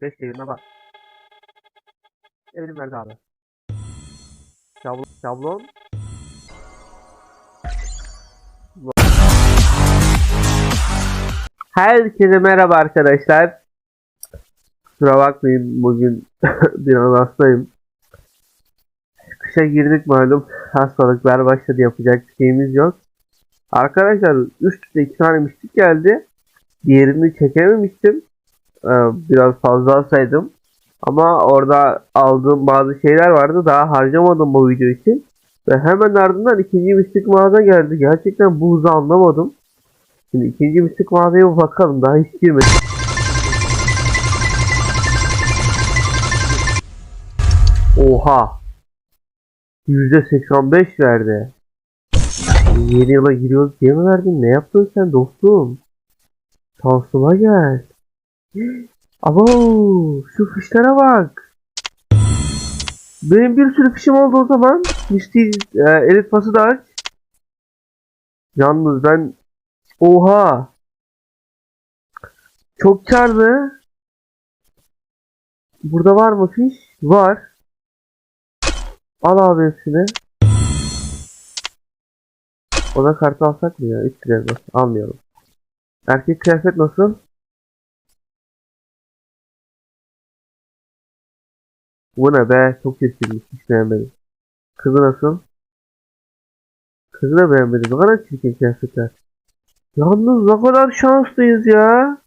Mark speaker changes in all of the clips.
Speaker 1: 5 çevirme bak. Evrim verdi abi. Şablon. Herkese merhaba arkadaşlar. Kusura bakmayın bugün biraz hastayım. Kışa girdik malum. Hastalıklar başladı yapacak bir şeyimiz yok. Arkadaşlar üst üste iki tane geldi. Diğerini çekememiştim. Ee, biraz fazla alsaydım. Ama orada aldığım bazı şeyler vardı. Daha harcamadım bu video için. Ve hemen ardından ikinci mistik mağaza geldi. Gerçekten bu hızı anlamadım. Şimdi ikinci mistik mağazaya bakalım. Daha hiç girmedim. Oha. %85 verdi. Yeni yıla giriyoruz diye mi verdin? Ne yaptın sen dostum? Şansıma gel. Abo şu fişlere bak. Benim bir sürü fişim oldu o zaman. Mistik e, elit pası da aç. Yalnız ben oha. Çok karlı. Burada var mı fiş? Var. Al abi hepsini. Oda kartı alsak mı ya? 3 lira. Almayalım. Erkek kıyafet nasıl? Bu ne be? Çok çirkinmiş. Hiç beğenmedim. Kızı nasıl? Kızı da beğenmedim. Ne kadar çirkin kıyafetler. Yalnız ne kadar şanslıyız ya.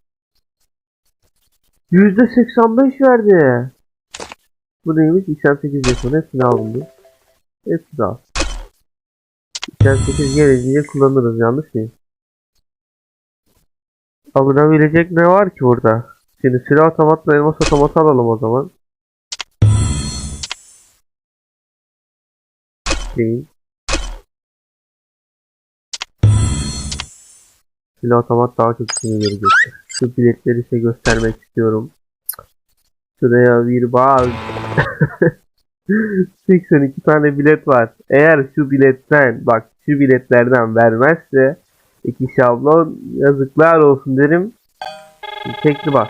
Speaker 1: %85 verdi. Bu neymiş? 88 yapın. Hepsini aldım diye. Hepsini al. 88 gelince kullanırız. Yanlış mıyım? Alınabilecek ne var ki burada? Şimdi silah otomatla elmas otomatı alalım o zaman. Değil. Silah otomat daha çok işime gelecektir. Şu biletleri size göstermek istiyorum. Şuraya bir bak. 82 tane bilet var. Eğer şu biletten bak şu biletlerden vermezse iki şablon yazıklar olsun derim. Tekli bas.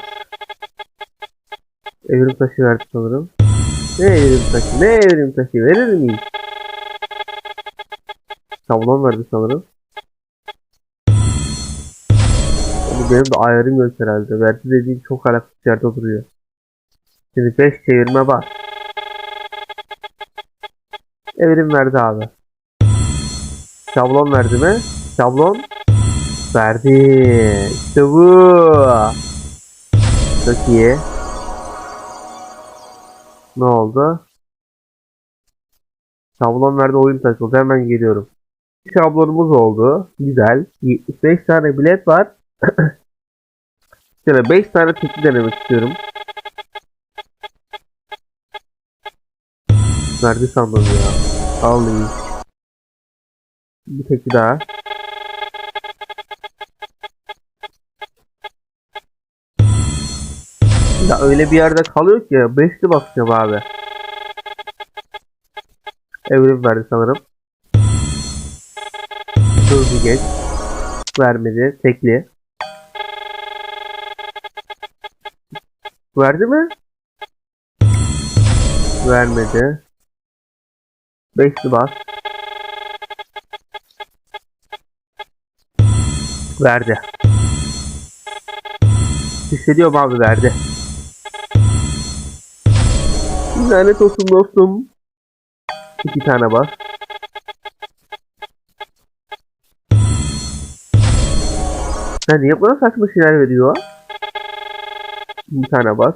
Speaker 1: Evrim taşı verdi sanırım. Ne evrim taşı? Ne evrim taşı? Verir miyiz? Şablon verdi sanırım. Ama benim de ayarım yok herhalde. Verdi dediğim çok alakasız yerde duruyor. Şimdi 5 çevirme bak. Evrim verdi abi. Şablon verdi mi? Şablon verdi. İşte bu. Çok iyi. Ne oldu? Şablon verdi oyun takıldı. Hemen geliyorum. Şablonumuz oldu. Güzel. 75 tane bilet var. Şöyle 5 tane tekli denemek istiyorum. Verdi sandım ya. Alayım. Bir tekli daha. Ya öyle bir yerde kalıyor ki beşli basacağım abi. Evrim verdi sanırım. Hızlı geç. Vermedi. Tekli. Verdi mi? Vermedi. Beşli bas. Verdi. Hissediyorum abi verdi. Lanet olsun dostum. İki tane bas. Sen niye bana saçma şeyler veriyor? Bir tane bas.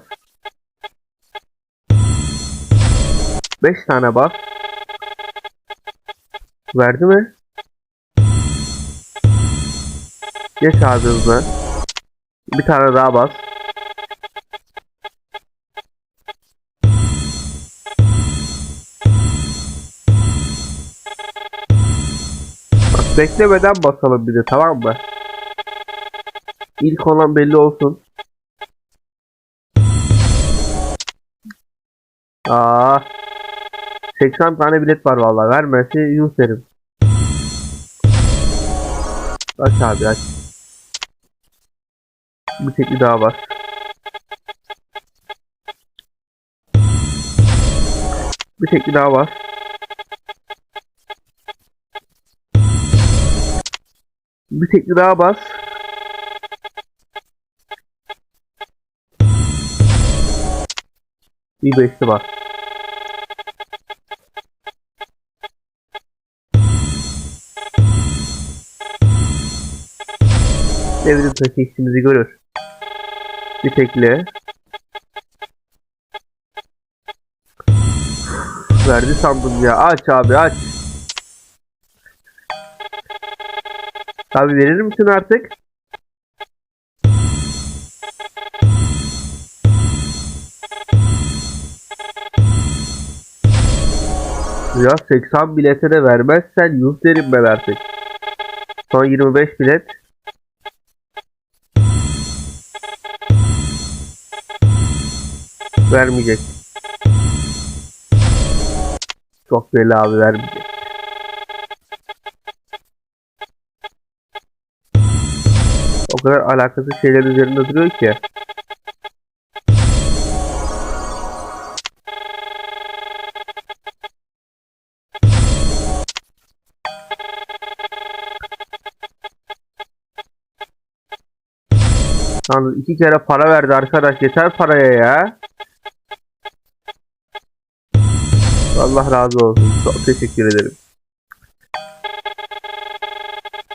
Speaker 1: Beş tane bas. Verdi mi? Geç abi hızlı. Bir tane daha bas. Beklemeden basalım bir de tamam mı? İlk olan belli olsun. Aa. 80 tane bilet var vallahi. Vermesi yuh derim. Aç abi aç. Bir tekli daha var. Bir tekli daha var. Bir tekli daha bas. Bir beşli bas. Devrim taşı işimizi görür. Bir tekli. Verdi sandım ya. Aç abi aç. Abi verir misin artık? Ya 80 bilete de vermezsen yuh derim ben artık. Son 25 bilet. Vermeyecek. Çok belli abi vermeyecek. O kadar alakasız şeyler üzerinde duruyor ki. Yalnız iki kere para verdi arkadaş. Yeter paraya ya. Allah razı olsun. Çok teşekkür ederim.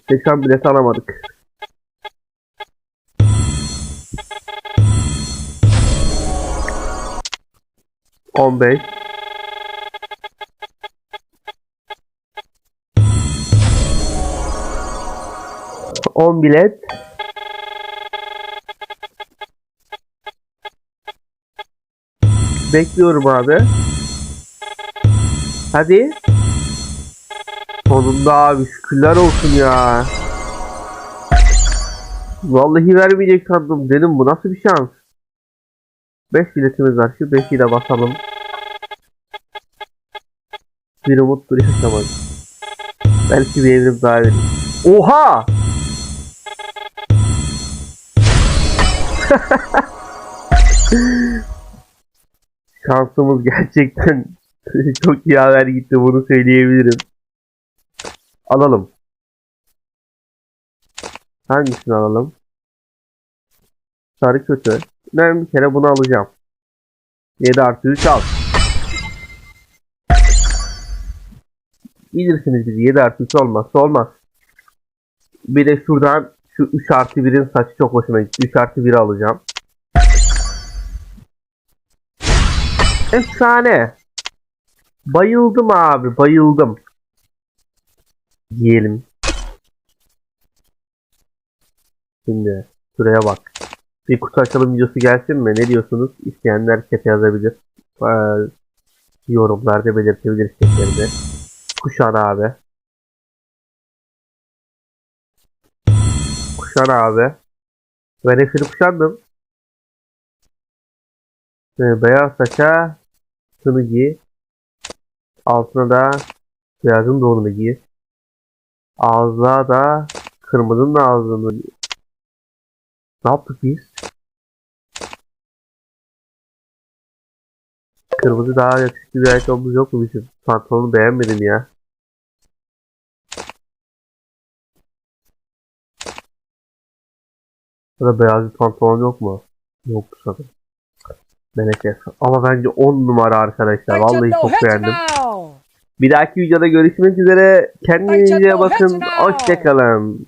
Speaker 1: 80 bilet alamadık. On beş. On bilet. Bekliyorum abi. Hadi. Sonunda abi şükürler olsun ya. Vallahi vermeyecek sandım. Dedim bu nasıl bir şans. 5 biletimiz var. Şu 5'i de basalım. Bir umut bir yaşamak. Belki bir evrim daha verir. Oha! Şansımız gerçekten çok iyi haber gitti bunu söyleyebilirim. Alalım. Hangisini alalım? Sarı kötü. Ben bir kere bunu alacağım. 7 artı 3 al. Bilirsiniz bizi 7 artı 3 olmazsa olmaz. Bir de şuradan şu 3 artı 1'in saçı çok hoşuma gitti. 3 artı 1'i alacağım. Efsane. Bayıldım abi bayıldım. Yiyelim. Şimdi şuraya bak. Bir kutu açalım videosu gelsin mi? Ne diyorsunuz? İsteyenler chat'e yazabilir. Ee, yorumlarda belirtebilir chat'lerinde. Kuşan abi. Kuşan abi. Ben hepsini kuşandım. Ee, beyaz saça şunu giy. Altına da beyazın donunu giy. Ağza da kırmızının ağzını giy. Ne yaptık biz? Kırmızı daha yakışıklı bir ayakkabımız yok mu bizim? Pantolonu beğenmedim ya. Ya da beyaz bir pantolon yok mu? Yok sanırım. Melekes. Ama bence 10 numara arkadaşlar. Vallahi çok beğendim. Bir dahaki videoda görüşmek üzere. Kendinize bakın. Hoşçakalın.